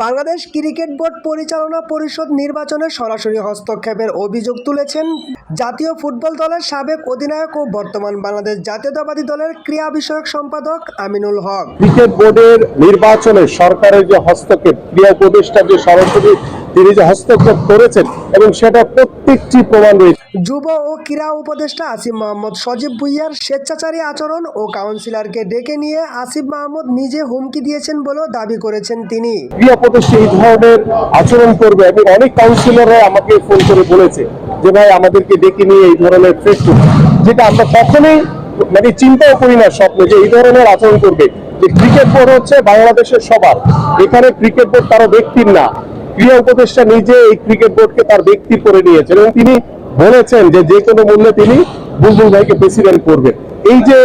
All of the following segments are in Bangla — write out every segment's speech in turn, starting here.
বাংলাদেশ ক্রিকেট বোর্ড পরিচালনা পরিষদ নির্বাচনে সরাসরি হস্তক্ষেপের অভিযোগ তুলেছেন জাতীয় ফুটবল দলের সাবেক অধিনায়ক ও বর্তমান বাংলাদেশ জাতীয়তাবাদী দলের ক্রীড়া বিষয়ক সম্পাদক আমিনুল হক। ক্রিকেট বোর্ডের নির্বাচনে সরকারের যে হস্তক্ষেপ ক্রিয়া উপদেষ্টা যে সরাসরি তিনি যে হস্তক্ষেপ করেছেন এবং সেটা প্রত্যেকটি প্রমাণ রয়েছে। যুব ও ক্রীড়া উপদেষ্টা আসিফ মোহাম্মদ সজীব ভুইয়ার স্বেচ্ছাচারী আচরণ ও কাউন্সিলরকে ডেকে নিয়ে আসিফ মাহমুদ নিজে হুমকি দিয়েছেন বলেও দাবি করেছেন তিনি। ক্রিয়া উপদেষ্টা এই ধরনের আচরণ করবে এবং অনেক কাউন্সিলররা আমাকে ফোন করে বলেছে যে ভাই আমাদেরকে ডেকে নিয়ে এই ধরনের করবে। যেটা আমরা কখনোই মানে চিন্তাও করি না স্বপ্নে যে এই ধরনের আচরণ করবে। যে ক্রিকেট বোর্ড হচ্ছে বাংলাদেশের সবার। এখানে ক্রিকেট বোর্ড কারও ব্যক্তির না। ক্রিয়া উপদেষ্টা নিজে এই ক্রিকেট বোর্ডকে তার ব্যক্তি করে নিয়েছেন এবং তিনি বলেছেন যে যে কোনো মূল্যে তিনি বুলবুল ভাইকে প্রেসিডেন্ট করবেন। এই যে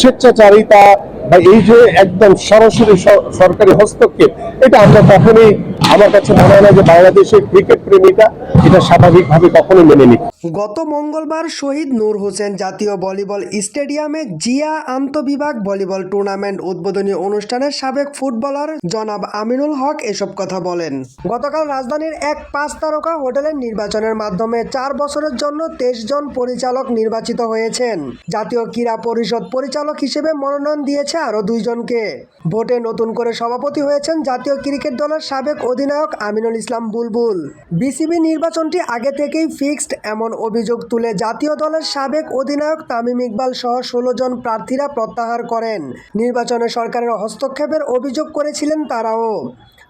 স্বেচ্ছাচারিতা বা এই যে একদম সরাসরি সরকারি হস্তক্ষেপ, এটা আমরা কখনোই আমার কাছে মনে হয় না যে বাংলাদেশের ক্রিকেট প্রেমীটা এটা স্বাভাবিকভাবে কখনোই মেনে নিবে গত মঙ্গলবার শহীদ নূর হোসেন জাতীয় ভলিবল স্টেডিয়ামে জিয়া আন্তবিভাগ ভলিবল টুর্নামেন্ট উদ্বোধনী অনুষ্ঠানে সাবেক ফুটবলার জনাব আমিনুল হক এসব কথা বলেন। গতকাল রাজধানীর এক পাঁচ তারকা হোটেলের নির্বাচনের মাধ্যমে চার বছরের জন্য তেইশ জন পরিচালক নির্বাচিত হয়েছেন। জাতীয় ক্রীড়া পরিষদ পরিচালক হিসেবে মনোনয়ন দিয়েছে আরও দুইজনকে। ভোটে নতুন করে সভাপতি হয়েছেন জাতীয় ক্রিকেট দলের সাবেক অধিনায়ক আমিনুল ইসলাম বুলবুল। বিসিবি নির্বাচনটি আগে থেকেই ফিক্সড, এমন অভিযোগ তুলে জাতীয় দলের সাবেক অধিনায়ক তামিম ইকবাল সহ ষোলো জন প্রার্থীরা প্রত্যাহার করেন। নির্বাচনে সরকারের হস্তক্ষেপের অভিযোগ করেছিলেন তারাও।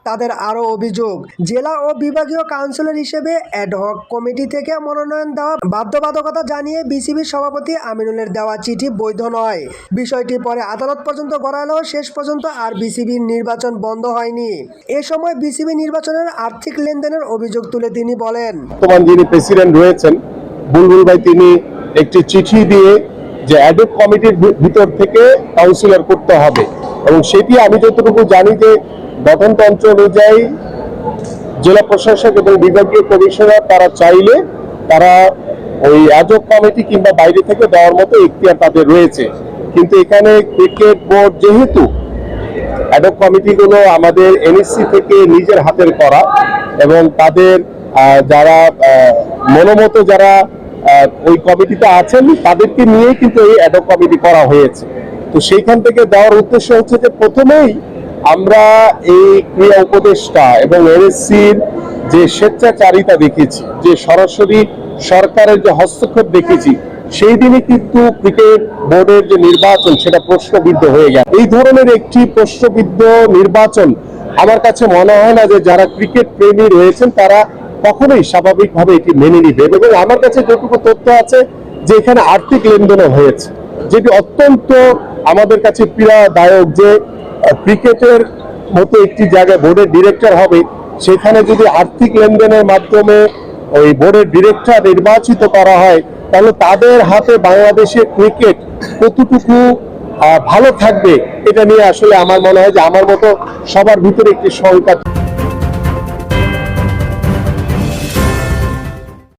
তাদের আরও অভিযোগ, জেলা ও বিভাগীয় কাউন্সিলর হিসেবে অ্যাডহক কমিটি থেকে মনোনয়ন দেওয়া বাধ্যবাধকতা জানিয়ে বিসিবির সভাপতি আমিনুলের দেওয়া চিঠি বৈধ নয়। বিষয়টি পরে আদালত পর্যন্ত গড়ালেও শেষ পর্যন্ত আর বিসিবির নির্বাচন বন্ধ হয়নি। এ সময় বিসিবি নির্বাচনের আর্থিক লেনদেনের অভিযোগ তুলে তিনি বলেন। বর্তমান যিনি প্রেসিডেন্ট রয়েছেন, বুলবুল ভাই, তিনি একটি চিঠি দিয়ে যে অ্যাডক কমিটির ভিতর থেকে কাউন্সিলর করতে হবে। এবং সেটি আমি যতটুকু জানি যে গঠনতন্ত্র অনুযায়ী জেলা প্রশাসক এবং বিভাগীয় কমিশনার তারা চাইলে তারা ওই অ্যাডক কমিটি কিংবা বাইরে থেকে দেওয়ার মতো ইখতিয়ার তাদের রয়েছে। কিন্তু এখানে ক্রিকেট বোর্ড যেহেতু অ্যাডক কমিটিগুলো আমাদের এনএসসি থেকে নিজের হাতের করা এবং তাদের যারা মনোমত যারা ওই কমিটিতে আছেন, তাদেরকে নিয়েই কিন্তু এই অ্যাডক কমিটি করা হয়েছে। তো সেইখান থেকে দেওয়ার উদ্দেশ্য হচ্ছে যে প্রথমেই আমরা এই ক্রিয়া উপদেষ্টা এবং এনএসসির যে স্বেচ্ছাচারিতা দেখেছি, যে সরাসরি সরকারের যে হস্তক্ষেপ দেখেছি সেই দিনই কিন্তু ক্রিকেট বোর্ডের যে নির্বাচন, সেটা প্রশ্নবিদ্ধ হয়ে গেল এই ধরনের একটি প্রশ্নবিদ্ধ নির্বাচন আমার কাছে মনে হয় না যে যারা ক্রিকেট প্রেমী রয়েছেন, তারা কখনোই স্বাভাবিকভাবে এটি মেনে নিবে এবং আমার কাছে যেটুকু তথ্য আছে, যে এখানে আর্থিক লেনদেনও হয়েছে, যেটি অত্যন্ত আমাদের কাছে পীড়াদায়ক যে ক্রিকেটের মতো একটি জায়গায় বোর্ডের ডিরেক্টর হবে, সেখানে যদি আর্থিক লেনদেনের মাধ্যমে ওই বোর্ডের ডিরেক্টর নির্বাচিত করা হয় তাহলে তাদের হাতে বাংলাদেশের ক্রিকেট কতটুকু ভালো থাকবে, এটা নিয়ে আসলে আমার মনে হয় যে আমার মতো সবার ভিতরে একটি শঙ্কা